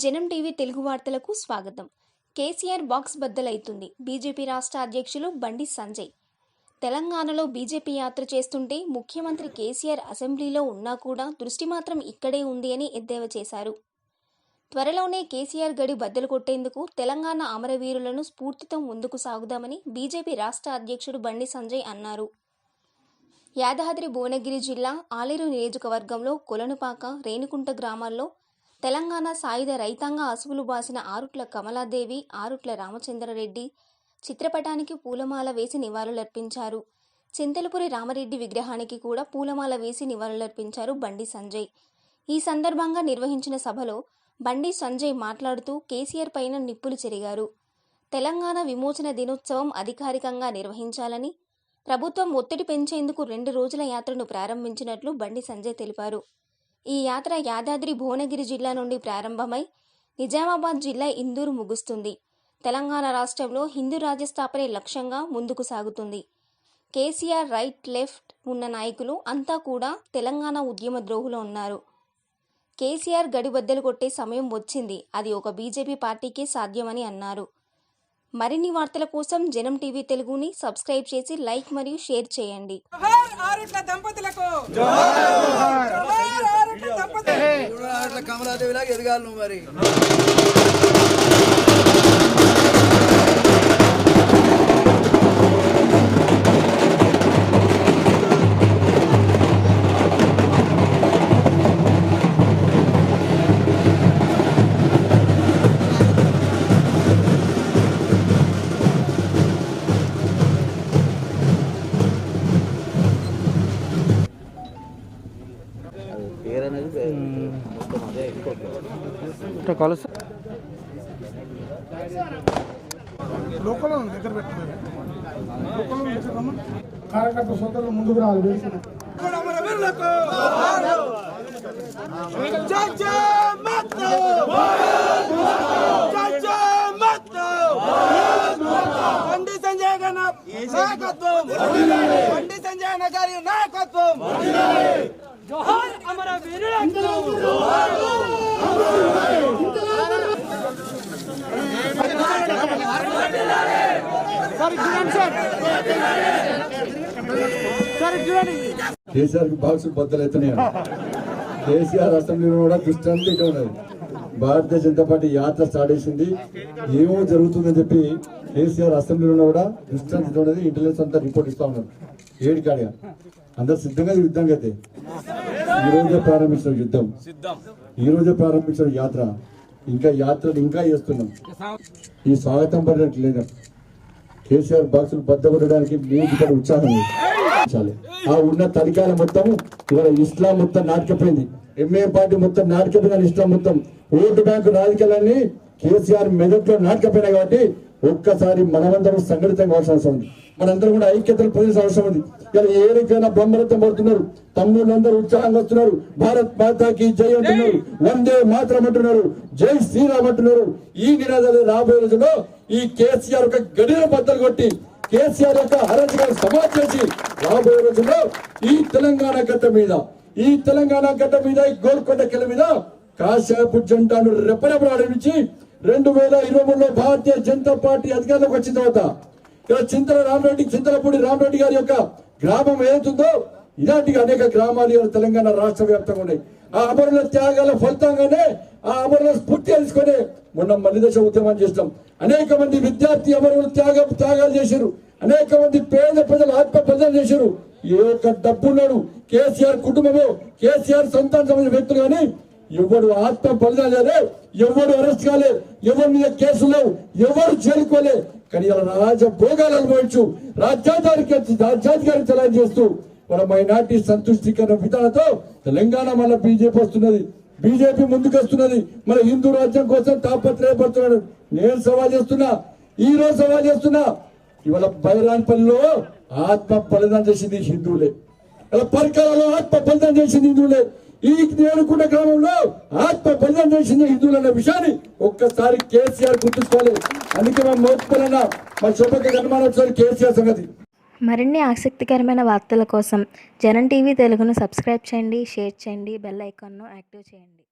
జనం టీవీ తెలుగు వార్తలకు స్వాగతం. కేసీఆర్ బాక్స్ బద్దలైతుంది. బీజేపీ రాష్ట్ర అధ్యక్షులు బండి సంజయ్. తెలంగాణలో బీజేపీ యాత్ర చేస్తుంటే ముఖ్యమంత్రి కేసీఆర్ అసెంబ్లీలో ఉన్నా కూడా దృష్టి మాత్రం ఇక్కడే ఉంది అని ఎద్దేవా చేశారు. త్వరలోనే కేసీఆర్ గడి బద్దలు కొట్టేందుకు తెలంగాణ అమరవీరులను స్ఫూర్తితో ముందుకు సాగుదామని బీజేపీ రాష్ట్ర అధ్యక్షుడు బండి సంజయ్ అన్నారు. యాదాద్రి భువనగిరి జిల్లా ఆలేరు నియోజకవర్గంలో కొలనుపాక రేణుకుంట గ్రామాల్లో తెలంగాణ సాయుధ రైతాంగ అసువులు బాసిన ఆరుట్ల కమలాదేవి ఆరుట్ల రామచంద్రరెడ్డి చిత్రపటానికి పూలమాల వేసి నివాళులర్పించారు. చింతలపురి రామరెడ్డి విగ్రహానికి కూడా పూలమాల వేసి నివాళులర్పించారు బండి సంజయ్. ఈ సందర్భంగా నిర్వహించిన సభలో బండి సంజయ్ మాట్లాడుతూ కేసీఆర్ పైన నిప్పులు చెరిగారు. తెలంగాణ విమోచన దినోత్సవం అధికారికంగా నిర్వహించాలని ప్రభుత్వం ఒత్తిడి పెంచేందుకు రెండు రోజుల యాత్రను ప్రారంభించినట్లు బండి సంజయ్ తెలిపారు. ఈ యాత్ర యాదాద్రి భువనగిరి జిల్లా నుండి ప్రారంభమై నిజామాబాద్ జిల్లా ఇందూరు ముగుస్తుంది. తెలంగాణ రాష్ట్రంలో హిందూ రాజ్య స్థాపనే లక్ష్యంగా ముందుకు సాగుతుంది. కేసీఆర్ రైట్ లెఫ్ట్ ఉన్న నాయకులు అంతా కూడా తెలంగాణ ఉద్యమ ద్రోహులు ఉన్నారు. కేసీఆర్ గడిబద్దలు కొట్టే సమయం వచ్చింది. అది ఒక బీజేపీ పార్టీకే సాధ్యమని అన్నారు. మరిన్ని వార్తల కోసం జనం టీవీ తెలుగుని సబ్స్క్రైబ్ చేసి లైక్ మరియు షేర్ చేయండి. దంపతులకు! జోహార్ ఆరుట్ల ఎదగాలి నువ్వు మరి లోకల్ దగ్గర పెట్టుకోవాలి కార్యకర్త సోదరులు ముందుకు రావాలి. వేసిన అమరవీరులకు జై జై మాతా జై జై మాతా బండి సంజయ్ నాయకత్వం. బండి సంజయ్ గారి నాయకత్వం. కేసీఆర్ బాక్స్ బద్దలైతున్నాయి కేసీఆర్ అసెంబ్లీలో కూడా దృష్టాంతం ఇక్కడ ఉన్నది. భారతీయ జనతా పార్టీ యాత్ర స్టార్ట్ చేసింది. ఏమో జరుగుతుందని చెప్పి కేసీఆర్ అసెంబ్లీలో కూడా దృష్టాంతం ఇక్కడ ఉన్నది. ఇంటెలిజెన్స్ అంతా రిపోర్ట్ ఇస్తా ఉన్నారు. ఏడు కాడిగా అందరు సిద్ధంగా యుద్ధం అయితే. ఈ రోజే ప్రారంభించిన యుద్ధం. ఈ రోజే ప్రారంభించిన యాత్ర. ఇంకా యాత్రలు ఇంకా చేస్తున్నాం. ఈ స్వాగతం పడడానికి లేదు. కేసీఆర్ బాక్సులు బద్దగొట్టడానికి మీకు ఇక్కడ ఉత్సాహం ఆ ఉన్న తడికాల మొత్తం ఇవాళ ఇస్లాం మొత్తం నాటకపోయింది ఎంఏ పార్టీ మొత్తం నాటకపోయిన ఇస్లాం మొత్తం ఓటు బ్యాంకు రాజకీయాలన్నీ కేసీఆర్ మెదట్లో నాటికపోయినాయి కాబట్టి ఒక్కసారి మనమందరం సంఘటితంగా కావాల్సిన అవసరం ఉంది. మనందరం కూడా ఐక్యతలు పొందాల్సిన అవసరం ఉంది. కానీ ఏరికైనా బ్రహ్మరథం పడుతున్నారు. తమ్ముళ్ళందరూ ఉత్సాహంగా వస్తున్నారు. భారత్ మాతాకి జై అంటున్నారు. వందే మాత్రం అంటున్నారు. జై శ్రీరామ్ అంటున్నారు. ఈ నినాదాలు రాబోయే రోజుల్లో ఈ కేసీఆర్ ఒక గడిన బద్దలు కొట్టి కేసీఆర్ యొక్క అరాచకాలు సమాజ్ చేసి రాబోయే రోజుల్లో ఈ తెలంగాణ గడ్డ మీద ఈ తెలంగాణ గడ్డ మీద ఈ గోల్కొండ కిల మీద కాసేపు జెండాను రెప్పరెప్పలు రెండు వేల ఇరవై మూడులో భారతీయ జనతా పార్టీ అధికారంలోకి వచ్చిన తర్వాత ఇక్కడ చింతల రామరెడ్డి చింతలపూడి రామరెడ్డి గారి యొక్క గ్రామం ఏదైతుందో ఇలాంటి అనేక గ్రామాలు తెలంగాణ రాష్ట్ర వ్యాప్తంగా ఉన్నాయి. ఆ అమరుల త్యాగాల ఫలితంగానే ఆ అమరుల స్ఫూర్తి తెలుసుకొని మొన్న మలిదశ ఉద్యమం చేస్తాం అనేక మంది విద్యార్థి అమరులు త్యాగ త్యాగాలు చేశారు అనేక మంది పేద ప్రజలు ఆత్మ ప్రజలు చేశారు ఏ ఒక్క డబ్బున్నాడు కేసీఆర్ కుటుంబము కేసీఆర్ సంతాన సంబంధించిన వ్యక్తులు కానీ ఎవడు ఆత్మ బలిదానం ఎవడు అరెస్ట్ కాలే ఎవరి మీద కేసు లేవు ఎవరు చేరుకోలే. కానీ ఇలా రాజ భోగాలు అనుభవించు రాజ్యాధికారికి రాజ్యాధికారి తెలాని చేస్తూ మన మైనార్టీ సంతుష్టికరణ విధానంతో తెలంగాణ మళ్ళీ బీజేపీ వస్తున్నది. బీజేపీ ముందుకొస్తున్నది. మన హిందూ రాజ్యం కోసం తాపత్రయపడుతున్నాడు. నేను సవాల్ చేస్తున్నా ఈ రోజు సవాల్ చేస్తున్నా. ఇవాళ బైరాన్పల్లిలో ఆత్మ బలిదానం చేసింది హిందువులే. ఇలా పరికరాలు ఆత్మ బలిదానం చేసింది హిందువులే. ఈ నేనుకున్న గ్రామంలో ఆత్మ బలిదానం చేసింది హిందువులు అన్న విషయాన్ని ఒక్కసారి కేసీఆర్ గుర్తుంచుకోవాలి. అందుకే మా మోత్పలన్న మా శుభక గణమానోత్సవం కేసీఆర్ సంగతి. మరిన్ని ఆసక్తికరమైన వార్తల కోసం జనం టీవీ తెలుగును సబ్స్క్రైబ్ చేయండి షేర్ చేయండి బెల్ ఐకాన్ను యాక్టివ్ చేయండి.